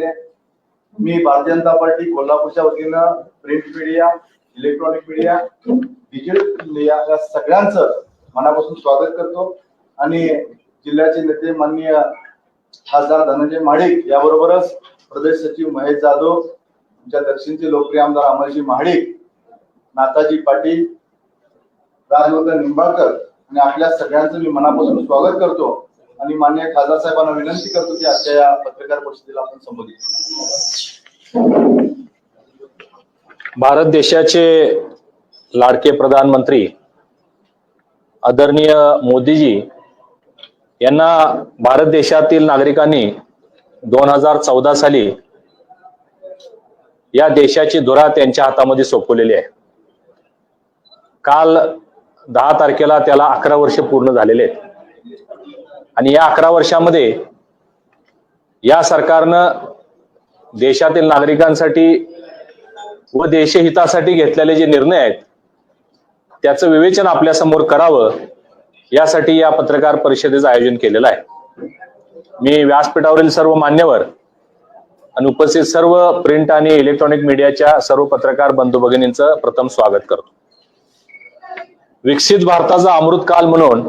मी Bharatiya Janata party कोल्हापूरच्या वतीनं print media electronic media digital media या सगळ्यांचं मनापासून स्वागत करतो. आणि जिल्ह्याचे नेते माननीय खासदार धनंजय महाडिक याबरोबरच प्रदेश सचिव महेश जाधव आमच्या दक्षिणचे लोकप्रिय आमदार अमरजी महाडिक नाताजी पाटील राजवर्धन निंबाळकर आणि आपल्या सगळ्यांचं मी मनापासून स्वागत करतो. आणि मान्य खासदार साहेबांना विनंती करतो की आजच्या या पत्रकार परिषदेला आपण संबोधित भारत देशाचे लाडके प्रधानमंत्री आदरणीय मोदीजी यांना भारत देशातील नागरिकांनी दोन हजार चौदा साली या देशाची धुरा त्यांच्या हातामध्ये सोपवलेली आहे. काल दहा तारखेला त्याला अकरा वर्ष पूर्ण झालेले आहेत. आणि या अकरा वर्षामध्ये या सरकारनं देशातील नागरिकांसाठी व देशहितासाठी घेतलेले जे निर्णय आहेत त्याचं विवेचन आपल्यासमोर करावं यासाठी या पत्रकार परिषदेचं आयोजन केलेलं आहे. मी व्यासपीठावरील सर्व मान्यवर आणि उपस्थित सर्व प्रिंट आणि इलेक्ट्रॉनिक मीडियाच्या सर्व पत्रकार बंधू भगिनींचं प्रथम स्वागत करतो. विकसित भारताचा अमृतकाल म्हणून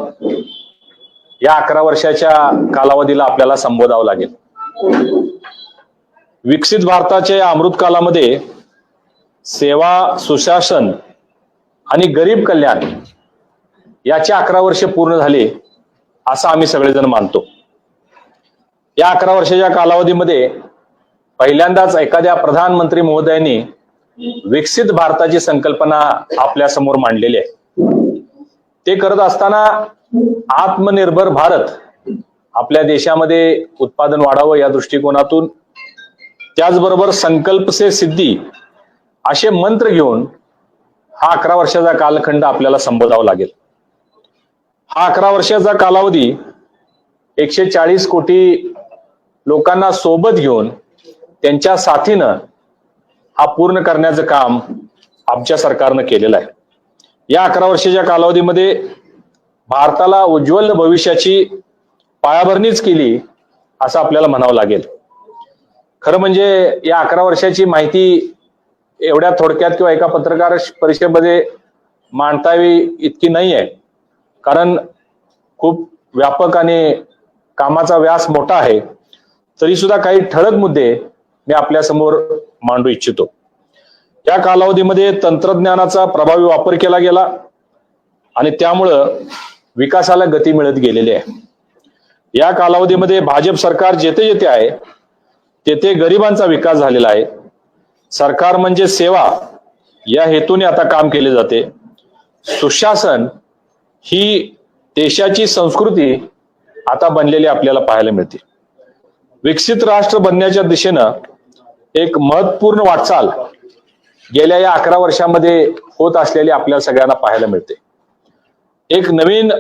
या अकरा वर्षाच्या कालावधीला आपल्याला संबोधावं लागेल. विकसित भारताच्या या अमृतकालामध्ये सेवा सुशासन आणि गरीब कल्याण याचे अकरा वर्ष पूर्ण झाले असं आम्ही सगळेजण मानतो. या अकरा वर्षाच्या कालावधीमध्ये पहिल्यांदाच एखाद्या प्रधानमंत्री महोदयांनी विकसित भारताची संकल्पना आपल्यासमोर मांडलेली आहे. ते करत असताना आत्मनिर्भर भारत आपल्या देशामध्ये उत्पादन वाढावं या दृष्टिकोनातून त्याचबरोबर संकल्प से सिद्धी असे मंत्र घेऊन हा अकरा वर्षाचा कालखंड आपल्याला संबोधावा लागेल. हा अकरा वर्षाचा कालावधी एकशे चाळीस कोटी लोकांना सोबत घेऊन त्यांच्या साथीनं हा पूर्ण करण्याचं काम आमच्या सरकारनं केलेलं आहे. या अकरा वर्षाच्या कालावधीमध्ये भारताला उज्ज्वल भविष्याची पायाभरणीच केली असं आपल्याला म्हणावं लागेल. खरं म्हणजे या अकरा वर्षाची माहिती एवढ्या थोडक्यात किंवा एका पत्रकार परिषदेमध्ये मांडता यावी इतकी नाही आहे कारण खूप व्यापक आणि कामाचा व्यास मोठा आहे. तरी सुद्धा काही ठळक मुद्दे मी आपल्यासमोर मांडू इच्छितो. या कालावधीमध्ये तंत्रज्ञानाचा प्रभावी वापर केला गेला आणि त्यामुळं विकासाला गती मिळत गेलेली आहे. या कालावधीमध्ये भाजप सरकार जेथे जेथे आहे तेथे गरिबांचा विकास झालेला आहे. सरकार म्हणजे सेवा या हेतूने आता काम केले जाते. सुशासन ही देशाची संस्कृती आता बनलेली आपल्याला पाहायला मिळते. विकसित राष्ट्र बनण्याच्या दिशेनं एक महत्त्वपूर्ण वाटचाल गेल्या या अकरा वर्षामध्ये होत असलेली आपल्याला सगळ्यांना पाहायला मिळते. एक नवीन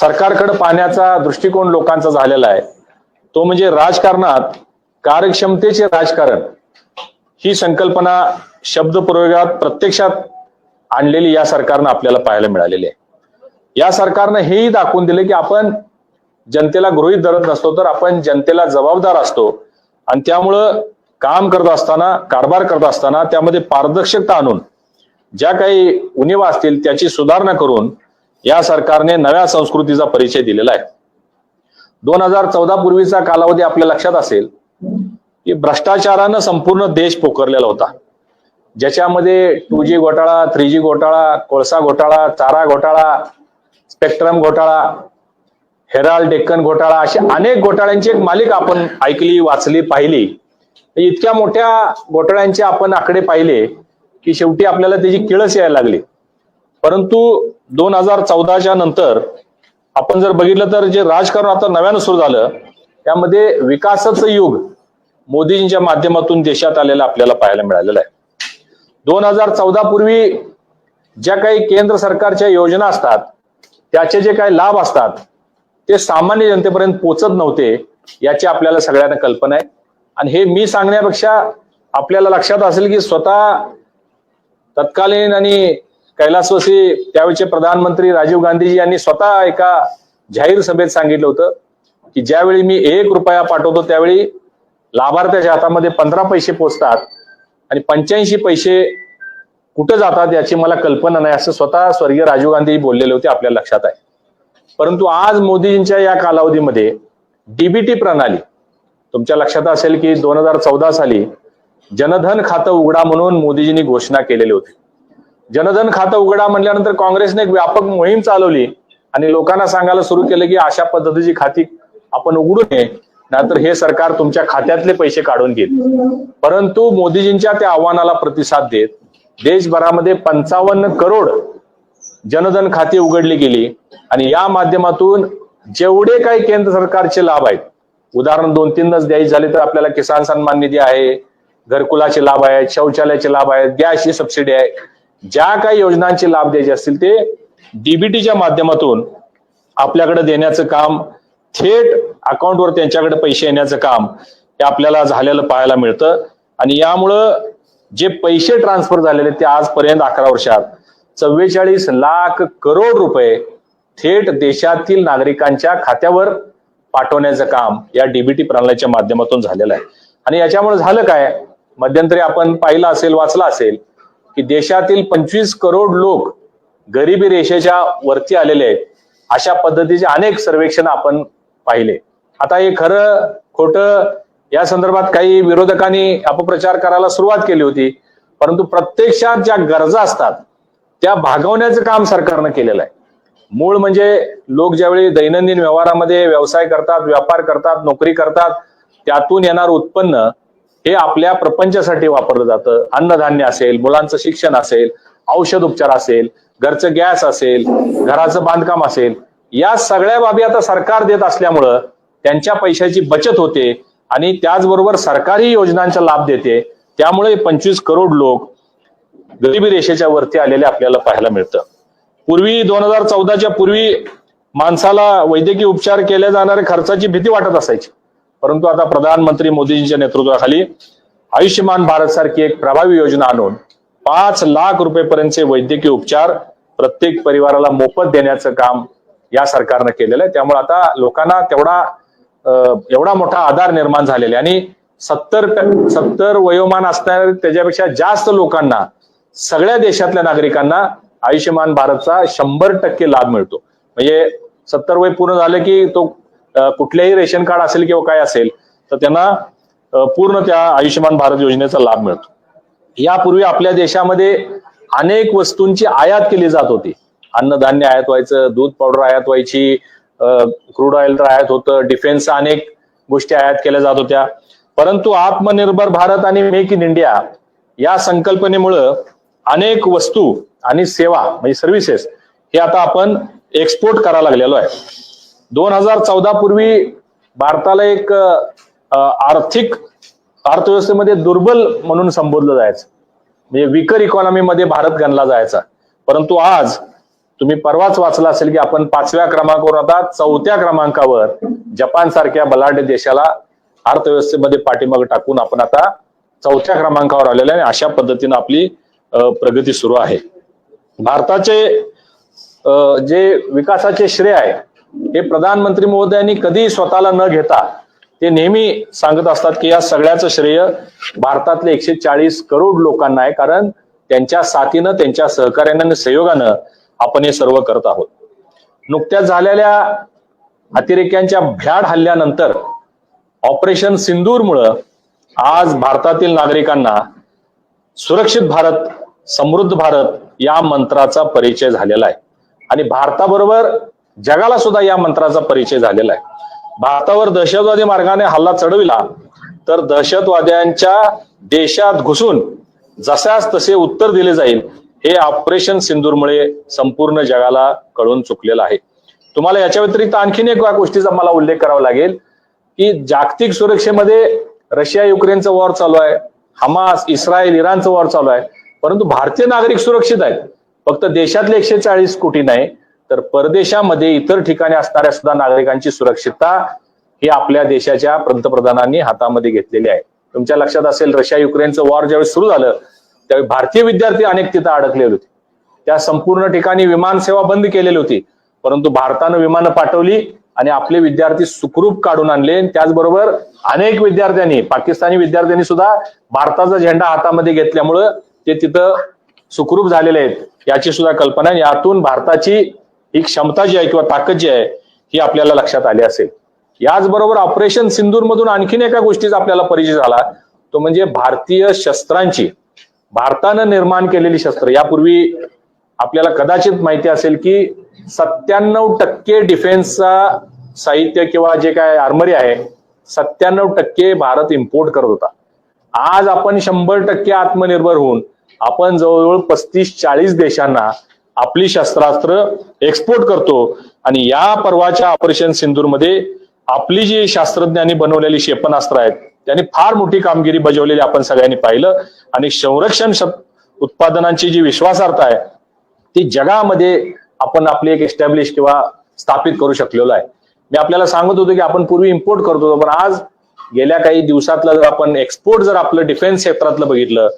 सरकारकडे पाहण्याचा दृष्टिकोन लोकांचा झालेला आहे. तो म्हणजे राजकारणात कार्यक्षमतेचे राजकारण ही संकल्पना शब्दप्रयोगात प्रत्यक्षात आणलेली या सरकारनं आपल्याला पाहायला मिळालेली आहे. या सरकारनं हेही दाखवून दिले की आपण जनतेला गृहीत धरत नसतो तर आपण जनतेला जबाबदार असतो. आणि त्यामुळं काम करत असताना कारभार करत असताना त्यामध्ये पारदर्शकता आणून ज्या काही उणिवा असतील त्याची सुधारणा करून या सरकारने नव्या संस्कृतीचा परिचय दिलेला आहे. दोन हजार चौदा पूर्वीचा कालावधी आपल्या लक्षात असेल की भ्रष्टाचारानं संपूर्ण देश पोखरलेला होता. ज्याच्यामध्ये टू जी घोटाळा थ्री जी घोटाळा कोळसा घोटाळा चारा घोटाळा स्पेक्ट्रम घोटाळा हेराल्ड डेक्कन घोटाळा अशा अनेक घोटाळ्यांची एक मालिका आपण ऐकली वाचली पाहिली. इतक्या मोठ्या घोटाळ्यांचे आपण आकडे पाहिले की शेवटी आपल्याला त्याची किळस यायला लागली. परंतु दोन हजार चौदाच्या नंतर आपण जर बघितलं तर जे राजकारण आता नव्यानं सुरू झालं त्यामध्ये विकासाचं युग मोदींच्या माध्यमातून देशात आलेलं आपल्याला पाहायला मिळालेलं आहे. दोन हजार चौदा पूर्वी ज्या काही केंद्र सरकारच्या योजना असतात त्याचे जे काही लाभ असतात ते सामान्य जनतेपर्यंत पोचत नव्हते याची आपल्याला सगळ्यांना कल्पना आहे. आणि हे मी सांगण्यापेक्षा आपल्याला लक्षात असेल की स्वतः तत्कालीन आणि कैलासवासी त्यावेळचे प्रधानमंत्री राजीव गांधीजी यांनी स्वतः एका जाहीर सभेत सांगितलं होतं की ज्यावेळी मी एक रुपया पाठवतो त्यावेळी लाभार्थ्याच्या हातामध्ये पंधरा पैसे पोचतात आणि पंच्याऐंशी पैसे कुठं जातात याची मला कल्पना नाही असं स्वतः स्वर्गीय राजीव गांधी बोललेले होते आपल्या लक्षात आहे. परंतु आज मोदीजींच्या या कालावधीमध्ये डीबीटी प्रणाली तुमच्या लक्षात असेल की दोन हजार चौदा साली जनधन खातं उघडा म्हणून मोदीजींनी घोषणा केलेली होती. जनधन खातं उघडा म्हटल्यानंतर काँग्रेसने एक व्यापक मोहीम चालवली आणि लोकांना सांगायला सुरू केलं की अशा पद्धतीची खाती आपण उघडू नये नाहीतर हे सरकार तुमच्या खात्यातले पैसे काढून घेईल. परंतु मोदीजींच्या त्या आव्हानाला प्रतिसाद देत देशभरामध्ये पंचावन्न करोड जनधन खाती उघडली गेली आणि या माध्यमातून जेवढे काही केंद्र सरकारचे लाभ आहेत उदाहरण दोन तीनच द्यायचे झाले तर आपल्याला किसान सन्मान निधी आहे घरकुलाचे लाभ आहेत शौचालयाचे लाभ आहेत गॅसची सबसिडी आहे. ज्या काही योजनांचे लाभ द्यायचे असतील ते डीबीटीच्या माध्यमातून आपल्याकडे देण्याचं काम थेट अकाउंटवर त्यांच्याकडे पैसे येण्याचं काम हे आपल्याला झालेलं पाहायला मिळतं. आणि यामुळं जे पैसे ट्रान्सफर झालेले ते आजपर्यंत अकरा वर्षात चव्वेचाळीस लाख करोड रुपये थेट देशातील नागरिकांच्या खात्यावर पाठवण्याचं काम या डीबीटी प्रणालीच्या माध्यमातून झालेलं आहे. आणि याच्यामुळे झालं काय? मध्यंतरी आपण पाहिलं असेल वाचलं असेल की देशातील पंचवीस करोड लोक गरिबी रेषेच्या वरती आलेले आहेत. अशा पद्धतीचे अनेक सर्वेक्षण आपण पाहिले. आता हे खरं खोटं या संदर्भात काही विरोधकांनी अपप्रचार करायला सुरुवात केली होती. परंतु प्रत्यक्षात ज्या गरजा असतात त्या भागवण्याचं काम सरकारनं केलेलं आहे. मूळ म्हणजे लोक ज्यावेळी दैनंदिन व्यवहारामध्ये व्यवसाय करतात व्यापार करतात नोकरी करतात त्यातून येणार उत्पन्न हे आपल्या प्रपंचासाठी वापरलं जातं. अन्नधान्य असेल मुलांचं शिक्षण असेल औषध उपचार असेल घरचं गॅस असेल घराचं बांधकाम असेल या सगळ्या बाबी आता सरकार देत असल्यामुळं त्यांच्या पैशाची बचत होते आणि त्याचबरोबर सरकारी योजनांचा लाभ देते. त्यामुळे पंचवीस करोड लोक गरिबी रेषेच्या वरती आलेले आपल्याला पाहायला मिळतं. पूर्वी दोन हजार चौदाच्या पूर्वी माणसाला वैद्यकीय उपचार केल्या जाणाऱ्या खर्चाची भीती वाटत असायची. परंतु आता प्रधानमंत्री मोदीजींच्या नेतृत्वाखाली आयुष्यमान भारत सारखी एक प्रभावी योजना आणून पाच लाख रुपयेपर्यंतचे वैद्यकीय उपचार प्रत्येक परिवाराला मोफत देण्याचं काम या सरकारनं केलेलं आहे. त्यामुळे आता लोकांना तेवढा एवढा मोठा आधार निर्माण झालेला आहे. आणि सत्तर सत्तर वयोमान असणाऱ्या त्याच्यापेक्षा जास्त लोकांना सगळ्या देशातल्या नागरिकांना आयुष्यमान भारतचा शंभर टक्के लाभ मिळतो. म्हणजे सत्तर वय पूर्ण झालं की तो कुठल्याही रेशन कार्ड असेल किंवा काय असेल तर त्यांना पूर्ण त्या आयुष्यमान भारत योजनेचा लाभ मिळतो. यापूर्वी आपल्या देशामध्ये अनेक वस्तूंची आयात केली जात होती. अन्नधान्य आयात व्हायचं दूध पावडर आयात व्हायची क्रूड ऑइल आयात होतं डिफेन्स अनेक गोष्टी आयात केल्या जात होत्या. परंतु आत्मनिर्भर भारत आणि मेक इन इंडिया या संकल्पनेमुळं अनेक वस्तू आणि सेवा म्हणजे सर्व्हिसेस हे आता आपण एक्सपोर्ट करायला लागलेलो आहे. दोन हजार चौदा पूर्वी भारताला एक आर्थिक अर्थव्यवस्थेमध्ये दुर्बल म्हणून संबोधलं जायचं. म्हणजे विकर इकॉनॉमीमध्ये भारत गणला जायचा. परंतु आज तुम्ही परवाच वाचला असेल की आपण पाचव्या क्रमांकावर आता चौथ्या क्रमांकावर जपान सारख्या बलाढ्य देशाला अर्थव्यवस्थेमध्ये पाठीमागे टाकून आपण आता चौथ्या क्रमांकावर आलेलो आहे आणि अशा पद्धतीनं आपली प्रगती सुरू आहे. भारताचे जे विकासाचे श्रेय आहे हे प्रधानमंत्री महोदयांनी कधी स्वतःला न घेता ते नेहमी सांगत असतात की या सगळ्याचं श्रेय भारतातले एकशे चाळीस करोड लोकांना आहे कारण त्यांच्या साथीनं त्यांच्या सहकार्यानं आणि सहयोगानं आपण हे सर्व करत आहोत. नुकत्याच झालेल्या अतिरेक्यांच्या भ्याड हल्ल्यानंतर ऑपरेशन सिंदूरमुळं आज भारतातील नागरिकांना सुरक्षित भारत समृद्ध भारत या मंत्राचा परिचय झालेला आहे. आणि भारताबरोबर जगाला सुद्धा या मंत्राचा परिचय झालेला आहे. भारतावर दहशतवादी मार्गाने हल्ला चढविला तर दहशतवाद्यांच्या देशात घुसून जशास तसे उत्तर दिले जाईल हे ऑपरेशन सिंदूरमुळे संपूर्ण जगाला कळून चुकलेलं आहे. तुम्हाला याच्या व्यतिरिक्त आणखीन एक गोष्टीचा मला उल्लेख करावा लागेल की जागतिक सुरक्षेमध्ये रशिया युक्रेनचं वॉर चालू आहे हमास इस्रायल इराणचं वॉर चालू आहे. परंतु भारतीय नागरिक सुरक्षित आहेत. फक्त देशातले एकशे चाळीस कोटी नाही तर परदेशामध्ये इतर ठिकाणी असणाऱ्या सुद्धा नागरिकांची सुरक्षितता ही आपल्या देशाच्या पंतप्रधानांनी हातामध्ये घेतलेली आहे. तुमच्या लक्षात असेल रशिया युक्रेनचं वॉर ज्यावेळी सुरू झालं त्यावेळी भारतीय विद्यार्थी अनेक तिथं अडकलेले होते. त्या संपूर्ण ठिकाणी विमान सेवा बंद केलेली होती. परंतु भारतानं विमानं पाठवली आणि आपले विद्यार्थी सुखरूप काढून आणले. आणि त्याचबरोबर अनेक विद्यार्थ्यांनी पाकिस्तानी विद्यार्थ्यांनी सुद्धा भारताचा झेंडा हातामध्ये घेतल्यामुळं ते तिथं सुखरूप झालेले आहेत. याची सुद्धा कल्पना आहे. यातून भारताची ही क्षमता जी आहे किंवा ताकद जी आहे ही आपल्याला लक्षात आली असेल. याचबरोबर ऑपरेशन सिंदूर मधून आणखीन एका गोष्टीचा आपल्याला परिचय झाला. तो म्हणजे भारतीय शस्त्रांची भारतानं निर्माण केलेली शस्त्र. यापूर्वी आपल्याला कदाचित माहिती असेल की सत्त्याण्णव टक्के डिफेन्सचा साहित्य किंवा जे काय आर्मरी आहे सत्त्याण्णव टक्के भारत इम्पोर्ट करत होता. आज आपण शंभर टक्के आत्मनिर्भर होऊन आपण जवळजवळ पस्तीस चाळीस देशांना आपली शस्त्रास्त्र एक्सपोर्ट करतो आणि या परवाच्या ऑपरेशन सिंदूरमध्ये आपली जी शास्त्रज्ञांनी बनवलेली क्षेपणास्त्र आहेत त्यांनी फार मोठी कामगिरी बजावलेली आपण सगळ्यांनी पाहिलं. आणि संरक्षण उत्पादनांची जी विश्वासार्हता आहे ती जगामध्ये आपण आपली एक एस्टॅब्लिश किंवा स्थापित करू शकलेलो आहे. मी आपल्याला सांगत होतो की आपण पूर्वी इम्पोर्ट करत होतो पण आज गेल्या काही दिवसातलं जर आपण एक्सपोर्ट जर आपलं डिफेन्स क्षेत्रातलं बघितलं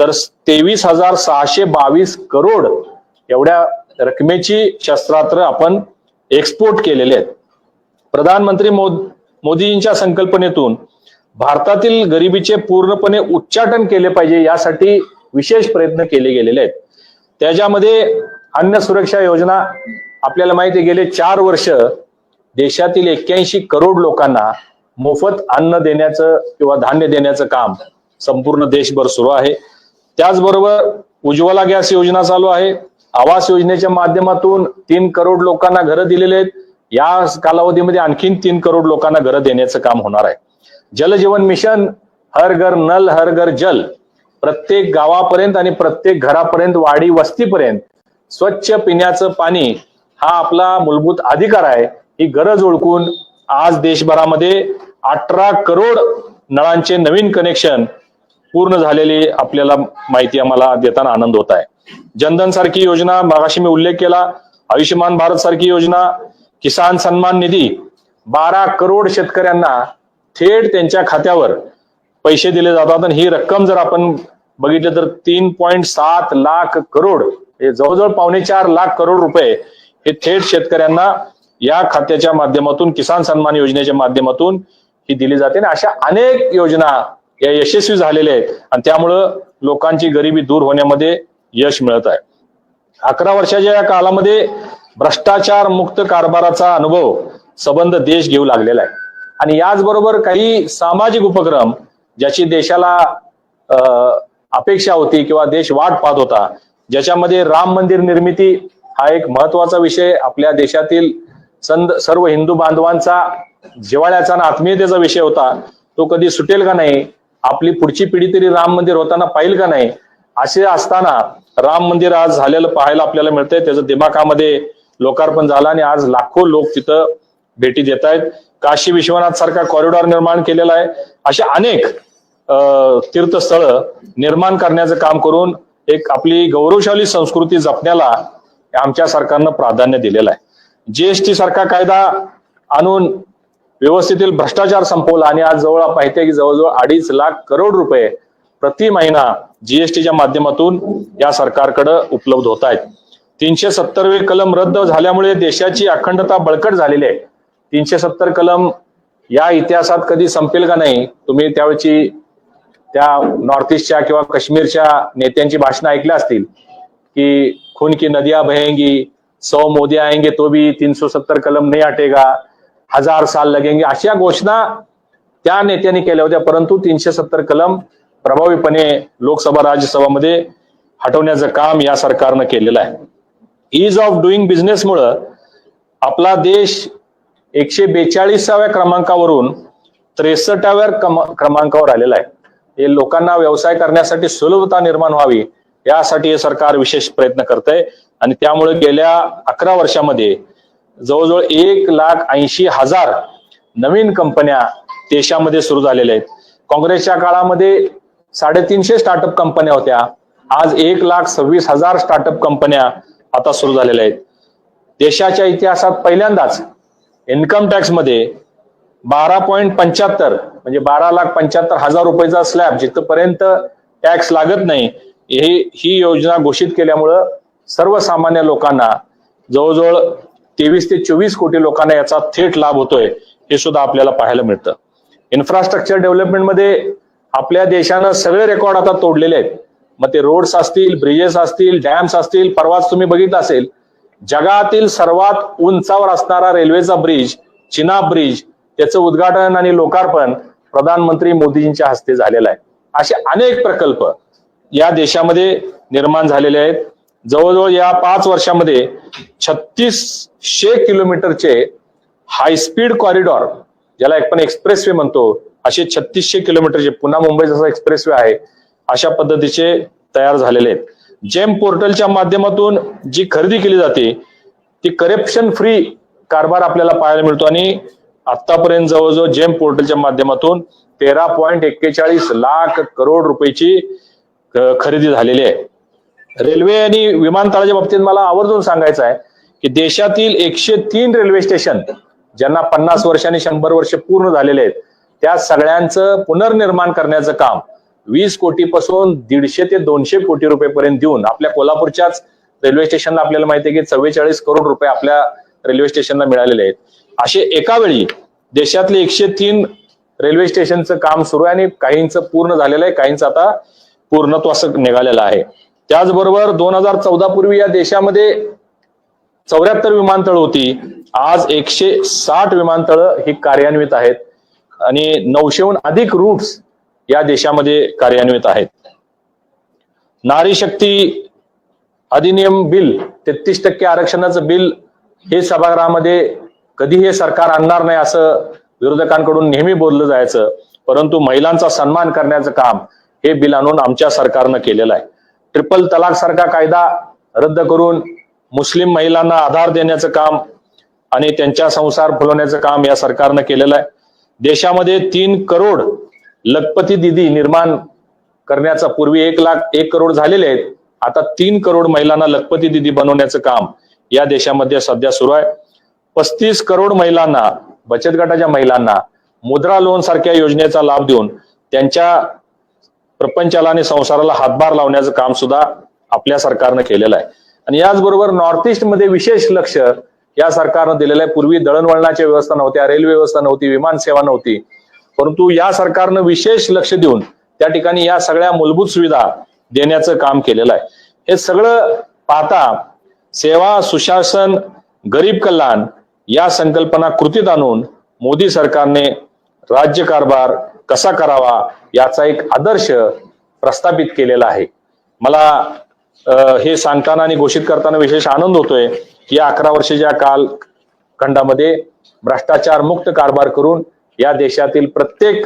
तर तेवीस हजार सहाशे बावीस करोड एवढ्या रकमेची शस्त्रास्त्र आपण एक्सपोर्ट केलेले आहेत. प्रधानमंत्री मोद मोदींच्या संकल्पनेतून भारतातील गरिबीचे पूर्णपणे उच्चाटन केले पाहिजे यासाठी विशेष प्रयत्न केले गेलेले आहेत. त्याच्यामध्ये अन्न सुरक्षा योजना आपल्याला माहिती आहे गेले चार वर्ष देशातील एक्क्याऐंशी करोड लोकांना मोफत अन्न देण्याचं किंवा धान्य देण्याचं काम संपूर्ण देशभर सुरू आहे. त्याचबरोबर उज्ज्वला गॅस योजना चालू आहे. आवास योजनेच्या माध्यमातून तीन करोड लोकांना घरं दिलेले आहेत. या कालावधीमध्ये आणखीन तीन करोड लोकांना घरं देण्याचं काम होणार आहे. जल जीवन मिशन हर घर नल हर घर जल प्रत्येक गावापर्यंत आणि प्रत्येक घरापर्यंत वाडी वस्तीपर्यंत स्वच्छ पिण्याचं पाणी हा आपला मूलभूत अधिकार आहे. ही गरज ओळखून आज देशभरामध्ये अठरा करोड नळांचे नवीन कनेक्शन पूर्ण झालेली आपल्याला माहिती आम्हाला देताना आनंद होत आहे. जनधन सारखी योजना मागाशी मी उल्लेख केला आयुष्यमान भारत सारखी योजना किसान सन्मान निधी बारा करोड शेतकऱ्यांना थेट त्यांच्या खात्यावर पैसे दिले जातात आणि ही रक्कम जर आपण बघितलं तर तीन पॉईंट सात लाख करोड हे जवळजवळ पावणे चार लाख करोड रुपये हे थेट शेतकऱ्यांना या खात्याच्या माध्यमातून किसान सन्मान योजनेच्या माध्यमातून ही दिली जाते. आणि अशा अनेक योजना या यशस्वी झालेल्या आहेत. आणि त्यामुळं लोकांची गरिबी दूर होण्यामध्ये यश मिळत आहे. अकरा वर्षाच्या या कालामध्ये भ्रष्टाचार मुक्त कारभाराचा अनुभव सबंध देश घेऊ लागलेला आहे. आणि याचबरोबर काही सामाजिक उपक्रम ज्याची देशाला अं, अपेक्षा होती किंवा देश वाट पाहत होता ज्याच्यामध्ये राम मंदिर निर्मिती हा एक महत्त्वाचा विषय आपल्या देशातील संद सर्व हिंदू बांधवांचा जिव्हाळ्याचा आणि आत्मीयतेचा विषय होता. तो कधी सुटेल का नाही? आपली पुढची पिढी तरी राम मंदिर होताना पाहिल का नाही? असे असताना राम मंदिर आज झालेलं पाहायला आपल्याला मिळतंय. त्याचं दिमाखामध्ये लोकार्पण झालं आणि आज लाखो लोक तिथं भेटी देत आहेत. काशी विश्वनाथ सारखा कॉरिडॉर निर्माण केलेला आहे. अशा अनेक तीर्थस्थळ निर्माण करण्याचं काम करून एक आपली गौरवशाली संस्कृती जपण्याला आमच्या सरकारनं प्राधान्य दिलेलं आहे. जीएसटी सारखा कायदा आणून व्यवस्थेतील भ्रष्टाचार संपवला आणि आज जवळ माहिती आहे की जवळजवळ अडीच लाख करोड रुपये प्रति महिना जीएसटीच्या माध्यमातून या सरकारकडे उपलब्ध होत आहेत. तीनशे सत्तरवे कलम रद्द झाल्यामुळे देशाची अखंडता बळकट झालेली आहे. तीनशे सत्तर कलम या इतिहासात कधी संपेल का नाही तुम्ही त्यावेळची त्या नॉर्थ ईस्टच्या किंवा काश्मीरच्या नेत्यांची भाषणं ऐकल्या असतील की खून की नदिया बहेंगी सौ मोदी आएंगे तो भी तीन सौ सत्तर कलम नाही हटेगा हजार साल लगेंगे. अशा घोषणा त्या नेत्यांनी केल्या होत्या परंतु तीनशे सत्तर कलम प्रभावीपणे लोकसभा राज्यसभामध्ये हटवण्याचं काम या सरकारनं केलेलं आहे. इज ऑफ डुईंग बिझनेसमुळं आपला देश एकशे बेचाळीसाव्या क्रमांकावरून त्रेसष्टाव्या क्रम- क्रमांकावर आलेला आहे. हे लोकांना व्यवसाय करण्यासाठी सुलभता निर्माण व्हावी यासाठी हे सरकार विशेष प्रयत्न करत आहे आणि त्यामुळे गेल्या अकरा वर्षामध्ये जवळजवळ एक लाख ऐंशी हजार नवीन कंपन्या देशामध्ये सुरू झालेल्या आहेत. काँग्रेसच्या काळामध्ये साडेतीनशे स्टार्टअप कंपन्या होत्या. आज एक लाख सव्वीस हजार स्टार्टअप कंपन्या आता सुरू झालेल्या आहेत. देशाच्या इतिहासात पहिल्यांदाच इन्कम टॅक्समध्ये बारा पॉईंट पंच्याहत्तर म्हणजे बारा लाख पंच्याहत्तर हजार रुपयाचा स्लॅब जिथपर्यंत टॅक्स लागत नाही हे ही योजना घोषित केल्यामुळं सर्वसामान्य लोकांना जवळजवळ तेवीस ते चोवीस कोटी लोकांना याचा थेट लाभ होतोय हे सुद्धा आपल्याला पाहायला मिळतं. इन्फ्रास्ट्रक्चर डेव्हलपमेंटमध्ये आपल्या देशानं सगळे रेकॉर्ड आता तोडलेले आहेत. मग ते रोड्स असतील ब्रिजेस असतील डॅम्स असतील परवाच तुम्ही बघितलं असेल जगातील सर्वात उंचावर असणारा रेल्वेचा ब्रिज चिनाब ब्रिज त्याचं उद्घाटन आणि लोकार्पण प्रधानमंत्री मोदीजींच्या हस्ते झालेलं आहे. असे अनेक प्रकल्प या देशामध्ये निर्माण झालेले आहेत. जवळजवळ या पाच वर्षामध्ये छत्तीसशे किलोमीटरचे हायस्पीड कॉरिडॉर ज्याला एक एक्सप्रेस एक्सप्रेसवे म्हणतो असे छत्तीसशे किलोमीटरचे पुन्हा मुंबई जसा एक्सप्रेसवे आहे अशा पद्धतीचे तयार झालेले आहेत. जेम पोर्टलच्या माध्यमातून जी खरेदी केली जाते ती करप्शन फ्री कारभार आपल्याला पाहायला मिळतो. आणि आतापर्यंत जवळजवळ जेम पोर्टलच्या माध्यमातून तेरा पॉईंट एक्केचाळीस लाख करोड रुपयाची खरेदी झालेली आहे. रेल्वे आणि विमानतळाच्या बाबतीत मला आवर्जून सांगायचं आहे की देशातील एकशे तीन रेल्वे स्टेशन ज्यांना पन्नास वर्ष आणि शंभर वर्ष पूर्ण झालेले आहेत त्या सगळ्यांचं पुनर्निर्माण करण्याचं काम वीस कोटीपासून दीडशे ते दोनशे कोटी रुपयेपर्यंत देऊन आपल्या कोल्हापूरच्याच रेल्वे स्टेशनला आपल्याला माहिती आहे की चव्वेचाळीस करोड रुपये आपल्या रेल्वे स्टेशनला मिळालेले आहेत. असे एका वेळी देशातले एकशे तीन रेल्वे स्टेशनचं काम सुरू आहे आणि काहींचं पूर्ण झालेलं आहे काहींचं आता पूर्णत्व असं निघालेलं आहे. त्याचबरोबर दोन हजार चौदा पूर्वी या देशामध्ये चौऱ्याहत्तर विमानतळ होती. आज एकशे साठ विमानतळ ही कार्यान्वित आहेत. आणि नऊशेहून अधिक रूट्स या देशामध्ये कार्यान्वित आहेत. नारी शक्ती अधिनियम बिल तेहतीस टक्के आरक्षणाचं बिल हे सभागृहामध्ये कधी हे सरकार आणणार नाही असं विरोधकांकडून नेहमी बोललं जायचं. परंतु महिलांचा सन्मान करण्याचं काम हे बिल आणून आमच्या सरकारनं केलेलं आहे. ट्रिपल तलाक सारखा कायदा रद्द करून मुस्लिम महिलांना आधार देण्याचं काम आणि त्यांच्या संसार फुलवण्याचं काम या सरकारनं केलेलं आहे. देशामध्ये तीन करोड लखपती दिदी निर्माण करण्याचा पूर्वी एक लाख एक करोड झालेले आहेत. आता तीन करोड महिलांना लखपती दिदी बनवण्याचं काम या देशामध्ये सध्या सुरू आहे. पस्तीस करोड महिलांना बचत गटाच्या महिलांना मुद्रा लोन सारख्या योजनेचा लाभ देऊन त्यांच्या प्रपंचाला आणि संसाराला हातभार लावण्याचं काम सुद्धा आपल्या सरकारनं केलेलं आहे. आणि याचबरोबर नॉर्थ ईस्टमध्ये विशेष लक्ष या सरकारनं दिलेलं आहे. पूर्वी दळणवळणाच्या व्यवस्था नव्हत्या रेल्वे व्यवस्था नव्हती विमान सेवा नव्हती. परंतु या सरकारनं विशेष लक्ष देऊन त्या ठिकाणी या सगळ्या मूलभूत सुविधा देण्याचं काम केलेलं आहे. हे सगळं पाहता सेवा सुशासन गरीब कल्याण या संकल्पना कृतीत आणून मोदी सरकारने राज्य कारभार कसा करावा याचा एक आदर्श प्रस्थापित केलेला आहे. मला हे सांगताना आणि घोषित करताना विशेष आनंद होतोय की या अकरा वर्षाच्या काल खंडामध्ये भ्रष्टाचार मुक्त कारभार करून या देशातील प्रत्येक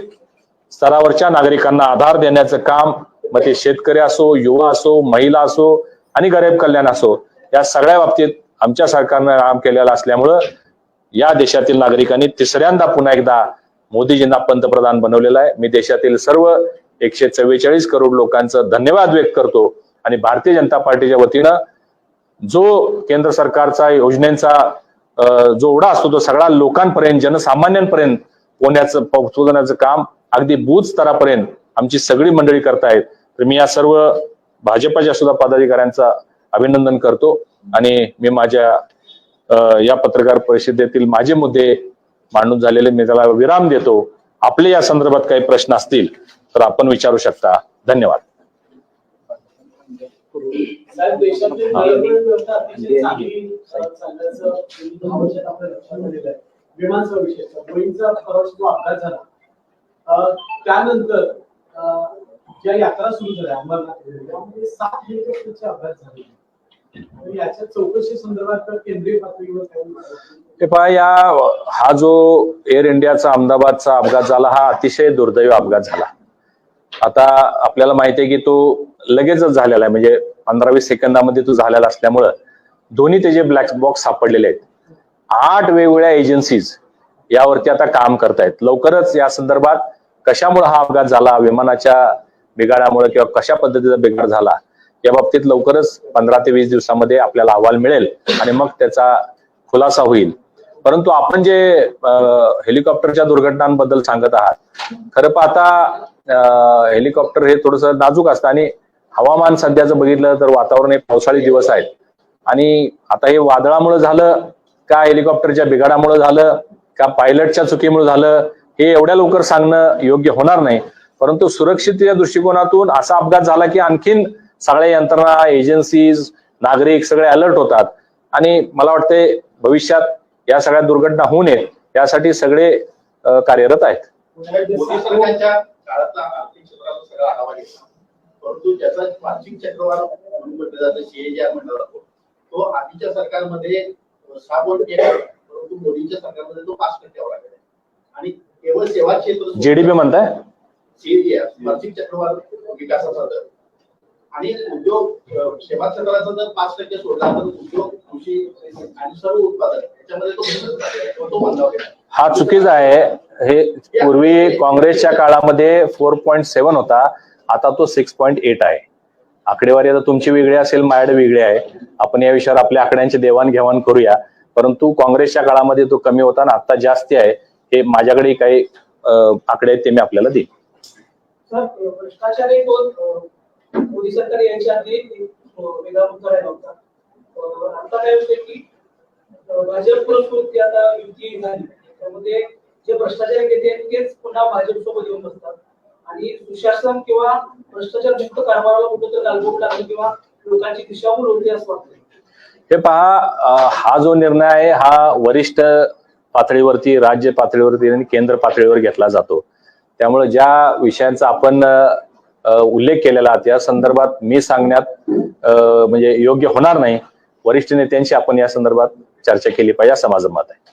स्तरावरच्या नागरिकांना आधार देण्याचं काम मग ते शेतकरी असो युवा असो महिला असो आणि गरीब कल्याण असो या सगळ्या बाबतीत आमच्या सरकारनं काम केलेलं असल्यामुळं या देशातील नागरिकांनी तिसऱ्यांदा पुन्हा एकदा मोदीजींना पंतप्रधान बनवलेलं आहे. मी देशातील सर्व एकशे चव्वेचाळीस करोड लोकांचं धन्यवाद व्यक्त करतो. आणि भारतीय जनता पार्टीच्या वतीनं जो केंद्र सरकारचा योजनेचा जो ओढा असतो तो सगळा लोकांपर्यंत जनसामान्यांपर्यंत पोहण्याचं पोहोचवण्याचं काम अगदी बूथ स्तरापर्यंत आमची सगळी मंडळी करतायत. तर मी या सर्व भाजपच्या सुद्धा पदाधिकाऱ्यांचा अभिनंदन करतो. आणि मी माझ्या या पत्रकार परिषदेतील माझे मुद्दे मांडून झालेले मी त्याला विराम देतो. आपले या संदर्भात काही प्रश्न असतील तर आपण विचारू शकता. धन्यवाद. त्यानंतर ज्या यात्रा सुरू झाल्या अंबरनाथ सात हेलिकॉप्टरचे अपघात झाले याच्या चौकशी संदर्भात केंद्रीय पातळीवर काही हे पहा या हा जो एअर इंडियाचा अहमदाबादचा अपघात झाला हा अतिशय दुर्दैवी अपघात झाला. आता आपल्याला माहिती आहे की तो लगेचच झालेला आहे. म्हणजे पंधरा वीस सेकंदामध्ये तो झालेला असल्यामुळं दोन्ही त्याचे ब्लॅक बॉक्स सापडलेले आहेत आठ वेगवेगळ्या एजन्सीज यावरती आता काम करतायत. लवकरच या संदर्भात कशामुळे हा अपघात झाला विमानाच्या बिघाडामुळे किंवा कशा पद्धतीचा बिघाड झाला या बाबतीत लवकरच पंधरा ते वीस दिवसामध्ये आपल्याला अहवाल मिळेल आणि मग त्याचा खुलासा होईल. परंतु आपण जे हेलिकॉप्टरच्या दुर्घटनांबद्दल सांगत आहात खरं पाहता हेलिकॉप्टर हे थोडस नाजूक असतं आणि हवामान सध्याचं बघितलं तर वातावरण हे पावसाळी दिवस आहेत. आणि आता हे वादळामुळे झालं का हेलिकॉप्टरच्या बिघाडामुळे झालं का पायलटच्या चुकीमुळे झालं हे एवढ्या लवकर सांगणं योग्य होणार नाही. परंतु सुरक्षिततेच्या दृष्टिकोनातून असा अपघात झाला की आणखीन सगळ्या यंत्रणा एजन्सीज नागरिक सगळे अलर्ट होतात. आणि मला वाटते भविष्यात या सगळ्या दुर्घटना होऊ नयेत यासाठी सगळे कार्यरत आहेत. परंतु ज्याचा वार्षिक चक्रवाढ म्हणून म्हटलं जातं सीएजीआर म्हटलं जातो. तो आधीच्या सरकारमध्ये सहा पॉईंट एक होता. परंतु मोदींच्या सरकारमध्ये तो पाच टक्क्यावर आलेला आहे. आणि केवळ सेवा क्षेत्र जीडीपी म्हणताय? सीएजीआर वार्षिक चक्रवाढ विकासाचा दर. आणि उद्योग सेवा क्षेत्राचा जर पाच टक्के सोडला तर उद्योग कृषी आणि सर्व उत्पादन याच्यामध्ये तो. तो-. हा चुकीचा आहे. हे पूर्वी काँग्रेसच्या काळामध्ये फोर पॉईंट सेव्हन होता आता तो सिक्स पॉईंट एट आहे. आकडेवारी आता तुमची वेगळी असेल माझ्याकडे वेगळी आहे. आपण या विषयावर आपल्या आकड्यांची देवाणघेवाण करूया. परंतु काँग्रेसच्या काळामध्ये तो कमी होता आणि आता जास्ती आहे. हे माझ्याकडे काही आकडे आहेत ते मी आपल्याला देईन. मोदी सरकार यांच्या आधी वेगळा मुद्दा राहिला होता आता काय होते की भाजप पुरस्कृती आता युती झाली त्यामध्ये जे भ्रष्टाचार घेते तेच पुन्हा भाजप सोबत येऊन बसतात. आणि सुशासन किंवा भ्रष्टाचार मुक्त कारभाराला कुठेतरी तर गालबोट किंवा लोकांची दिशाभूल होती असं वाटतं हे पहा हा जो निर्णय आहे हा वरिष्ठ पातळीवरती राज्य पातळीवरती आणि केंद्र पातळीवर घेतला जातो. त्यामुळे ज्या विषयांचा आपण उल्लेख केलेला त्या संदर्भात मी सांगण्यात अं, म्हणजे योग्य होणार नाही. वरिष्ठ नेत्यांशी आपण या संदर्भात चर्चा केली पाहिजे. असं माझं मत आहे.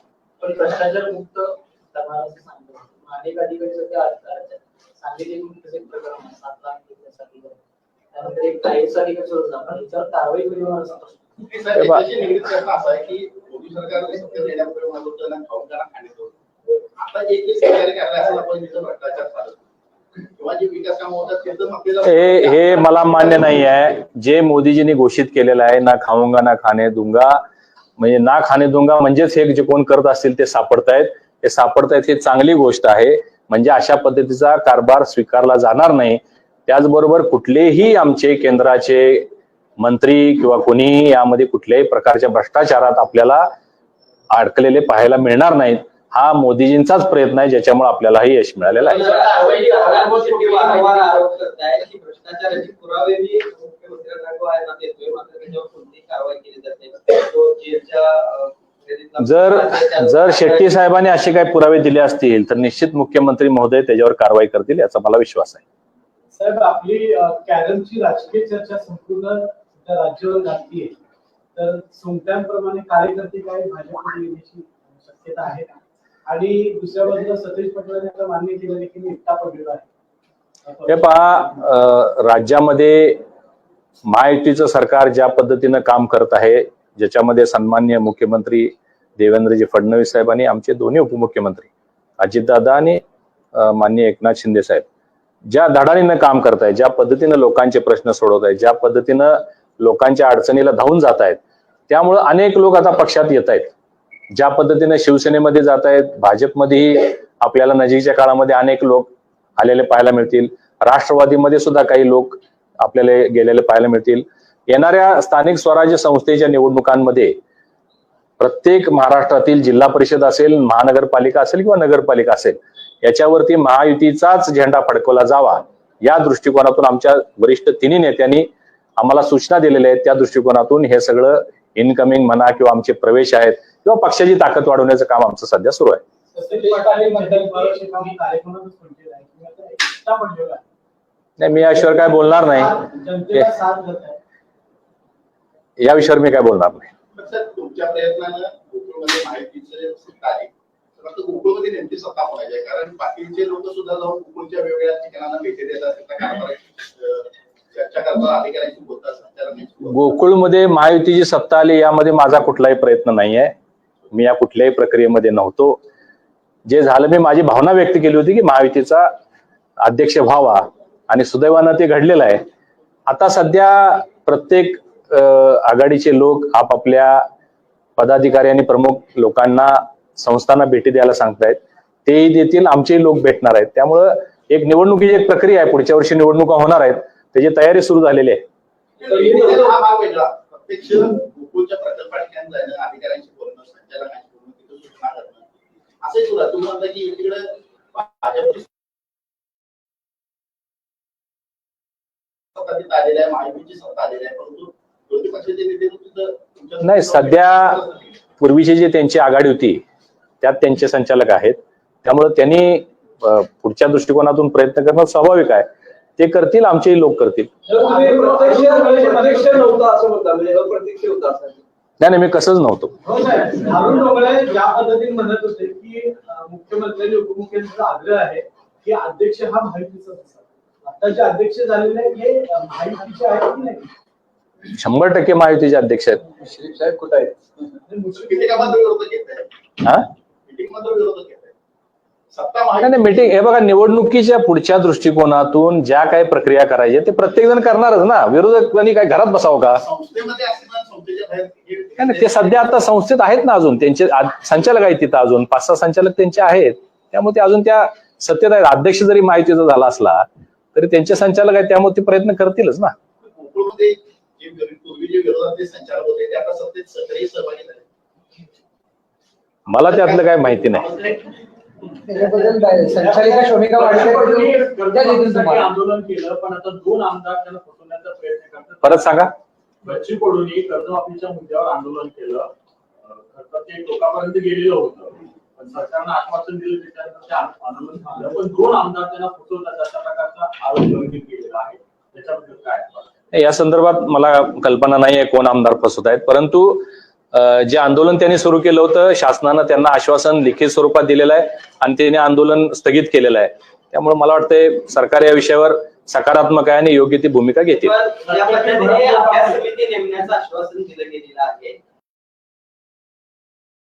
आता हे हे मला मान्य नाही आहे जे मोदीजींनी घोषित केलेलं आहे ना खाऊंगा ना खाणे दूंगा म्हणजे ना खाणे दूंगा म्हणजेच हे जे कोण करत असतील ते सापडतायत. हे सापडतायत हे चांगली गोष्ट आहे. म्हणजे अशा पद्धतीचा कारभार स्वीकारला जाणार नाही. त्याचबरोबर कुठलेही आमचे केंद्राचे मंत्री किंवा कोणीही यामध्ये कुठल्याही प्रकारच्या भ्रष्टाचारात आपल्याला अडकलेले पाहायला मिळणार नाहीत. हा मोदीजींचाच प्रयत्न आहे ज्याच्यामुळे आपल्याला हे यश मिळालेलं आहे. जर जर जर शेट्टी साहेबांनी असे काही पुरावे दिले असतील तर निश्चित मुख्यमंत्री महोदय त्याच्यावर कारवाई करतील याचा मला विश्वास आहे. साहेब आपली कॅरमची राजकीय चर्चा संपूर्ण राज्यावर गाजतीये तर सोमत्यांप्रमाणे कार्यकर्ते काही भाजपमध्ये येण्याची शक्यता आहे का? आणि दुसऱ्या बाजूला सतीश पटलाने मान्य केलं की मी एकटा पडलेलो हे पहा राज्यामध्ये महायुतीचं सरकार ज्या पद्धतीनं काम करत आहे ज्याच्यामध्ये सन्मान्य मुख्यमंत्री देवेंद्रजी फडणवीस साहेब आणि आमचे दोन्ही उपमुख्यमंत्री अजितदादा आणि माननीय एकनाथ शिंदे साहेब ज्या धडाडीनं काम करत आहे ज्या पद्धतीनं लोकांचे प्रश्न सोडवत आहे ज्या पद्धतीनं लोकांच्या अडचणीला धावून जात आहेत त्यामुळं अनेक लोक आता पक्षात येत आहेत ज्या पद्धतीने शिवसेनेमध्ये जात आहेत भाजपमध्येही आपल्याला नजीकच्या काळामध्ये अनेक लोक आलेले पाहायला मिळतील. राष्ट्रवादीमध्ये सुद्धा काही लोक आपल्याला गेलेले पाहायला मिळतील. येणाऱ्या स्थानिक स्वराज्य संस्थेच्या निवडणुकांमध्ये प्रत्येक महाराष्ट्रातील जिल्हा परिषद असेल महानगरपालिका असेल किंवा नगरपालिका असेल याच्यावरती महायुतीचाच झेंडा फडकवला जावा या दृष्टिकोनातून आमच्या वरिष्ठ तिन्ही नेत्यांनी आम्हाला सूचना दिलेल्या आहेत. त्या दृष्टिकोनातून हे सगळं इनकमिंग म्हणा किंवा आमचे प्रवेश आहेत किंवा पक्षाची ताकद वाढवण्याचं काम आमचं सध्या सुरू आहे. नाही मी याशिवाय काय बोलणार नाही. या विषयावर मी काय बोलणार नाही. फक्त तुमच्या प्रयत्नानं गोकुळमध्ये माहितीचं सत्ता आहे तर आता गोकुळमध्ये नेमकी सत्ता कोणाची आहे? कारण बाकीचे लोक सुद्धा जाऊन गोकुळच्या वेगवेगळ्या ठिकाणांना भेटी देतात त्या कारभाराची अं, चर्चा करतात अधिकाऱ्यांशी बोलतात संचालकांशी बोलतात. गोकुळमध्ये महायुतीची सत्ता आली यामध्ये माझा कुठलाही प्रयत्न नाही आहे मी या कुठल्याही प्रक्रियेमध्ये नव्हतो. जे झालं मी माझी भावना व्यक्त केली होती की महायुतीचा अध्यक्ष व्हावा आणि सुदैवानं ते घडलेलं आहे. आता सध्या प्रत्येक आघाडीचे लोक आपापल्या पदाधिकारी आणि प्रमुख लोकांना संस्थांना भेटी द्यायला सांगतायत. तेही देतील आमचेही लोक भेटणार आहेत. त्यामुळं एक निवडणुकीची एक प्रक्रिया आहे. पुढच्या वर्षी निवडणुका होणार आहेत. त्याची तयारी सुरू झालेली आहे. तिथं सूचना करणं तुम्ही म्हणता की तुमच्या- नाही सध्या पूर्वीची जी त्यांची आघाडी होती त्यात त्यांचे संचालक आहेत. त्यामुळे त्यांनी पुढच्या दृष्टिकोनातून प्रयत्न करणं स्वाभाविक आहे. ते करतील आमचेही लोक करतील. नाही नाही मी कसंच नव्हतो. हो साहेब अरुण डोंगळे ज्या पद्धतीने म्हणत होते की मुख्यमंत्र्यांनी आग्रह आहे की अध्यक्ष हा आता जे अध्यक्ष झालेले आहेत हे अं, माहितीचे आहेत की नाही? शंभर टक्के महायुतीचे अध्यक्ष आहेत. श्रीफ साहेब कुठे आहेत? किती कामात हा? नाही मीटिंग हे बघा निवडणुकीच्या पुढच्या दृष्टिकोनातून ज्या काही प्रक्रिया करायच्या ते प्रत्येक जण करणारच ना. विरोधकांनी काय घरात बसावं का? नाही ते सध्या आता संस्थेत आहेत ना अजून. त्यांचे संचालक आहेत तिथं अजून. पाच सहा संचालक त्यांचे आहेत. त्यामुळे ते अजून त्या सत्तेत आहेत. अध्यक्ष जरी माहितीचा झाला असला तरी त्यांचे संचालक आहेत त्यामुळे ते प्रयत्न करतीलच ना. मला त्यातलं काय माहिती नाही. त्याच्याबद्दल संचालिका शोभिका आंदोलन केलं पण आता दोन आमदार त्यांना फसवण्याचा प्रयत्न करतात. परत सांगा. बच्ची कडूंनी कर्जमाफीच्या मुद्द्यावर आंदोलन केलं. तर ते टोकापर्यंत गेलेलं होतं. पण सरकारनं आश्वासन दिलं त्याच्यानंतर ते आंद- आंदोलन थांबलं पण दोन आमदार त्यांना फसवतात अशा प्रकारचा आरोप केलेला आहे. त्याच्याबद्दल काय? नाही, या संदर्भात मला कल्पना नाही आहे कोण आमदार फसवत आहेत. परंतु जे आंदोलन त्यांनी सुरू केलं होतं शासनानं त्यांना आश्वासन लिखित स्वरूपात दिलेलं आहे आणि त्यांनी आंदोलन स्थगित केलेलं आहे. त्यामुळे मला वाटतंय सरकार या विषयावर सकारात्मक आहे आणि योग्य ती भूमिका घेतील.